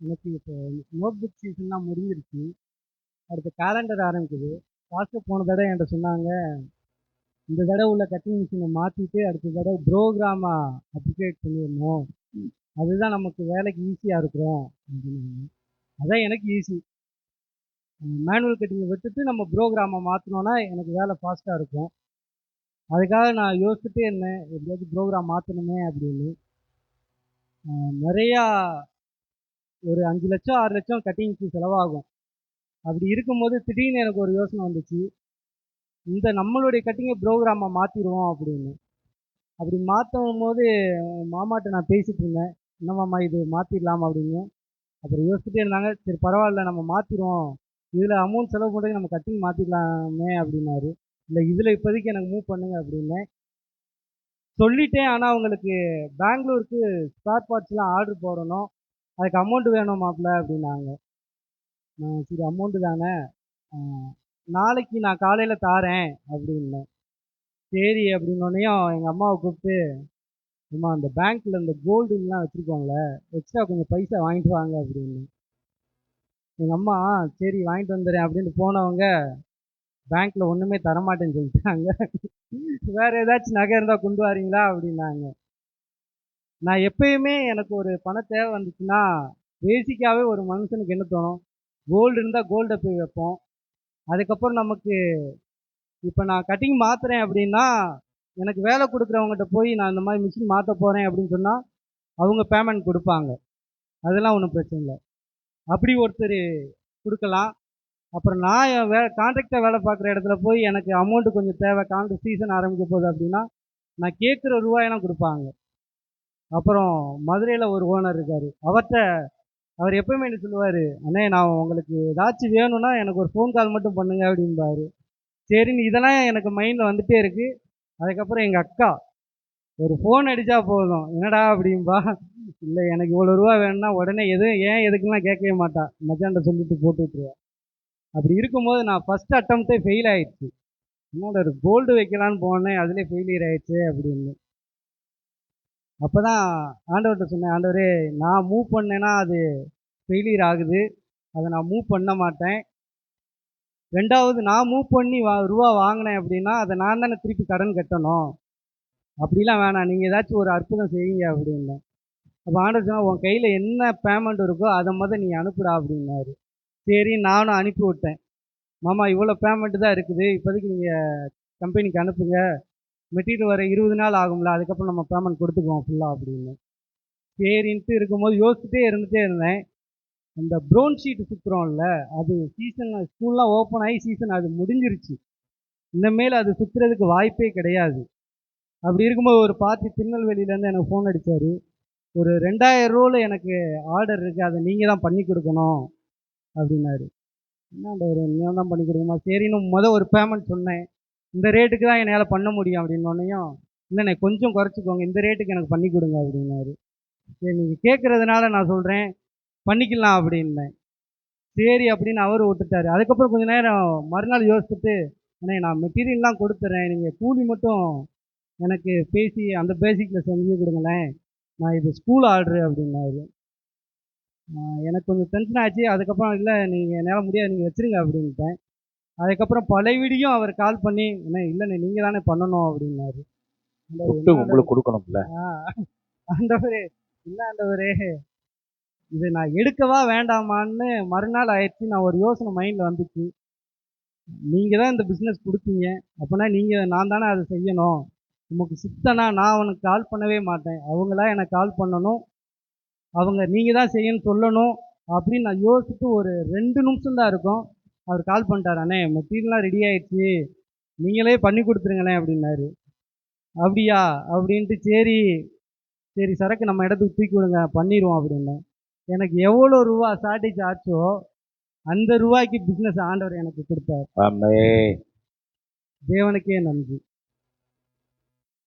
எனக்கு இப்போ note book சீசன்லாம் முடிஞ்சிருச்சு. அடுத்து கேலண்டர் ஆரம்பிக்குது. லாஸ்ட்டு போன தடவை என்கிட்ட சொன்னாங்க இந்த தடவை உள்ள கட்டிங் மிஷினை மாற்றிட்டு அடுத்த தடவை ப்ரோக்ராமாக அப்கிரேட் பண்ணிடணும். அதுதான் நமக்கு வேலைக்கு ஈஸியாக இருக்கிறோம் அப்படின்னாங்க. அதான் எனக்கு ஈஸி மேனுவல் கட்டிங்கை விட்டுட்டு நம்ம ப்ரோக்ராமை மாற்றினோன்னா எனக்கு வேலை ஃபாஸ்ட்டாக இருக்கும். அதுக்காக நான் யோசிச்சுட்டே இருந்தேன் எப்படியாவது ப்ரோக்ராம் மாற்றணுமே அப்படின்னு. நிறையா ஒரு அஞ்சு லட்சம் ஆறு லட்சம் கட்டிங்க்கு செலவாகும். அப்படி இருக்கும்போது திடீர்னு எனக்கு ஒரு யோசனை வந்துச்சு. இந்த நம்மளுடைய கட்டிங்கை ப்ரோக்ராமை மாற்றிடுவோம் அப்படின்னு. அப்படி மாற்றும் போது மாமாட்ட நான் பேசிட்டு இருந்தேன். என்ன மாமா இது மாற்றிடலாம் அப்படின்னு. அப்புறம் யோசிச்சுட்டே இருந்தாங்க. சரி பரவாயில்ல நம்ம மாற்றிடுவோம் இதில் அமௌண்ட் செலவு பண்ணுறது நம்ம கட்டிங் மாற்றிடலாமே அப்படின்னாரு. இல்லை இதில் இப்போதைக்கு எனக்கு மூவ் பண்ணுங்க அப்படின்னேன் சொல்லிட்டேன். ஆனால் அவங்களுக்கு பெங்களூருக்கு ஸ்பேர் பார்ட்ஸ்லாம் ஆர்டர் போடணும். அதுக்கு அமௌண்ட்டு வேணும் மாப்பிள்ள அப்படின்னாங்க. சரி அமௌண்ட்டு தானே? நாளைக்கு நான் காலையில் தாரேன் அப்படின்னேன். சரி அப்படின்னோடனையும் எங்கள் அம்மாவை கூப்பிட்டு அம்மா அந்த பேங்க்கில் இந்த கோல்டுலாம் வச்சுருக்கோங்களே எக்ஸ்ட்ரா கொஞ்சம் பைசா வாங்கிட்டு வாங்க அப்படின்னு எங்கள் அம்மா சரி வாங்கிட்டு வந்துடுறேன் அப்படின்னு போனவங்க பேங்க்கில் ஒன்றுமே தரமாட்டேன்னு சொல்லிட்டாங்க. வேறு ஏதாச்சும் நகை இருந்தால் கொண்டு வரீங்களா? அப்படின்னாங்க. நான் எப்பயுமே எனக்கு ஒரு பண தேவை வந்துச்சுன்னா பேசிக்காகவே ஒரு மனுஷனுக்கு என்ன தோணும்? கோல்டு இருந்தால் கோல்டை போய் வைப்போம். அதுக்கப்புறம் நமக்கு இப்போ நான் கட்டிங் மாற்றுறேன் அப்படின்னா எனக்கு வேலை கொடுக்குறவங்ககிட்ட போய் நான் இந்த மாதிரி மிஷின் மாற்ற போகிறேன் அப்படின்னு சொன்னால் அவங்க பேமெண்ட் கொடுப்பாங்க. அதெல்லாம் ஒன்றும் பிரச்சனை இல்லை. அப்படி ஒருத்தர் கொடுக்கலாம். அப்புறம் நான் என் வே கான்ட்ராக்டாக வேலை பார்க்குற இடத்துல போய் எனக்கு அமௌண்ட்டு கொஞ்சம் தேவை கான்ட்ராக்ட் சீசன் ஆரம்பிக்க போகுது அப்படின்னா நான் கேட்குற ரூபாயெல்லாம் கொடுப்பாங்க. அப்புறம் மதுரையில் ஒரு ஓனர் இருக்கார். அவர்கிட்ட அவர் எப்பவுமே என்ன சொல்லுவார் அண்ணே நான் உங்களுக்கு ஏதாச்சும் வேணும்னா எனக்கு ஒரு ஃபோன் கால் மட்டும் பண்ணுங்க அப்படிம்பாரு. சரின்னு இதெல்லாம் எனக்கு மைண்டில் வந்துகிட்டே இருக்குது அதுக்கப்புறம் எங்கள் அக்கா ஒரு ஃபோன் அடித்தா போதும். என்னடா அப்படிம்பா. இல்லை எனக்கு இவ்வளோ ரூபா வேணும்னா உடனே எதுவும் ஏன் எதுக்குலாம் கேட்கவே மாட்டா. மச்சான்ட்ட சொல்லிட்டு போட்டு விட்ருவா அப்படி இருக்கும்போது நான் ஃபஸ்ட் அட்டம்ப்டே ஃபெயில் ஆயிடுச்சு. என்னோட ஒரு கோல்டு வைக்கலான்னு போனேன் அதுலேயே ஃபெயிலியர் ஆயிடுச்சு அப்படின்னு. அப்போ தான் ஆண்டவர்கிட்ட சொன்னேன் ஆண்டவரே நான் மூவ் பண்ணேன்னா அது ஃபெயிலியர் ஆகுது. அதை நான் மூவ் பண்ண மாட்டேன். ரெண்டாவது நான் மூவ் பண்ணி வா ரூபா வாங்கினேன் அப்படின்னா அதை நான் தானே திருப்பி கடன் கட்டணும். அப்படிலாம் வேணாம். நீங்கள் ஏதாச்சும் ஒரு அற்புதம் செய்யுங்க அப்படின்னேன் அப்போ ஆண்டவர் சொன்னால் உன் கையில் என்ன பேமெண்ட் இருக்கோ அதை மொதல் நீ அனுப்புடா அப்படின்னாரு. சரி நானும் அனுப்பி விட்டேன் மாமா இவ்வளோ பேமெண்ட்டு தான் இருக்குது. இப்போதைக்கு நீங்கள் கம்பெனிக்கு அனுப்புங்க. மெட்டீரியல் வர இருபது நாள் ஆகும்ல அதுக்கப்புறம் நம்ம பேமெண்ட் கொடுத்துக்குவோம் ஃபுல்லாக அப்படின்னு. சரின்ட்டு இருக்கும்போது யோசிச்சுட்டே இருந்துகிட்டே இருந்தேன். அந்த ப்ரௌன் ஷீட் சுற்றுறோம்ல அது சீசன் ஸ்கூல்லாம் ஓப்பன் ஆகி சீசன் அது முடிஞ்சிருச்சு. இனிமேல் அது சுற்றுறதுக்கு வாய்ப்பே கிடையாது. அப்படி இருக்கும்போது ஒரு பார்ட்டி திருநெல்வேலியிலேருந்து எனக்கு ஃபோன் அடித்தார் ஒரு ரெண்டாயிரம் ரூபாவில் எனக்கு ஆர்டர் இருக்குது அதை நீங்கள் தான் பண்ணி கொடுக்கணும் அப்படின்னாரு. என்ன ஒரு நீங்கள் தான் பண்ணி கொடுக்கணுமா? சரின்னு மொதல் ஒரு பேமெண்ட் சொன்னேன். இந்த ரேட்டுக்கு தான் என்னால் பண்ண முடியும் அப்படின்னோடனையும் இல்லைண்ணே கொஞ்சம் குறைச்சிக்கோங்க. இந்த ரேட்டுக்கு எனக்கு பண்ணி கொடுங்க அப்படின்னாரு. சரி நீங்கள் கேட்குறதுனால நான் சொல்கிறேன் பண்ணிக்கலாம் அப்படின்னேன். சரி அப்படின்னு அவர் விட்டுட்டாரு. அதுக்கப்புறம் கொஞ்ச நேரம் மறுநாள் யோசிச்சுட்டு அண்ணே நான் மெட்டீரியல்லாம் கொடுத்துட்றேன் நீங்கள் கூலி மட்டும் எனக்கு பேசி அந்த பேசிக்கில் செஞ்சு கொடுங்களேன். நான் இது ஸ்கூல் ஆர்டரு அப்படின்னாரு. எனக்கு கொஞ்சம் டென்ஷன் ஆச்சு. அதுக்கப்புறம் இல்லை நீங்கள் என்னால் முடியாது. நீங்கள் வச்சிருங்க அப்படின்ட்டேன். அதுக்கப்புறம் பழையபடியும் அவர் கால் பண்ணி அண்ணே இல்லைண்ணே நீங்கள் தானே பண்ணணும் அப்படின்னாரு. உங்களுக்கு கொடுக்கணும்ல. ஆண்டவரே இல்லை ஆண்டவரே இது நான் எடுக்கவா வேண்டாமான்னு மறுநாள் ஆயிடுச்சு. நான் ஒரு யோசனை மைண்டில் வந்துச்சு. நீங்கள் தான் இந்த பிஸ்னஸ் கொடுத்தீங்க. அப்போனா நீங்கள் நான் தானே அதை செய்யணும். உமக்கு சித்தனா நான் அவனுக்கு கால் பண்ணவே மாட்டேன். அவங்களா எனக்கு கால் பண்ணணும். அவங்க நீங்கள் தான் செய்யணும்னு சொல்லணும் அப்படின்னு நான் யோசிச்சுட்டு ஒரு ரெண்டு நிமிஷம் தான் இருக்கும். அவர் கால் பண்ணிட்டார் அண்ணே மெட்டீரியல்லாம் ரெடி ஆயிடுச்சு. நீங்களே பண்ணி கொடுத்துருங்களேன் அப்படின்னாரு. அப்படியா? அப்படின்ட்டு சரி சரி சரக்கு நம்ம இடத்துக்கு தூக்கி விடுங்க பண்ணிடுவோம் அப்படின்னேன். எனக்கு எவ்வளோ ரூபா ஷார்ட்டேஜ் ஆச்சோ அந்த ரூபாய்க்கு பிஸ்னஸ் ஆண்டவர் எனக்கு கொடுத்தார். தேவனுக்கே நன்றி.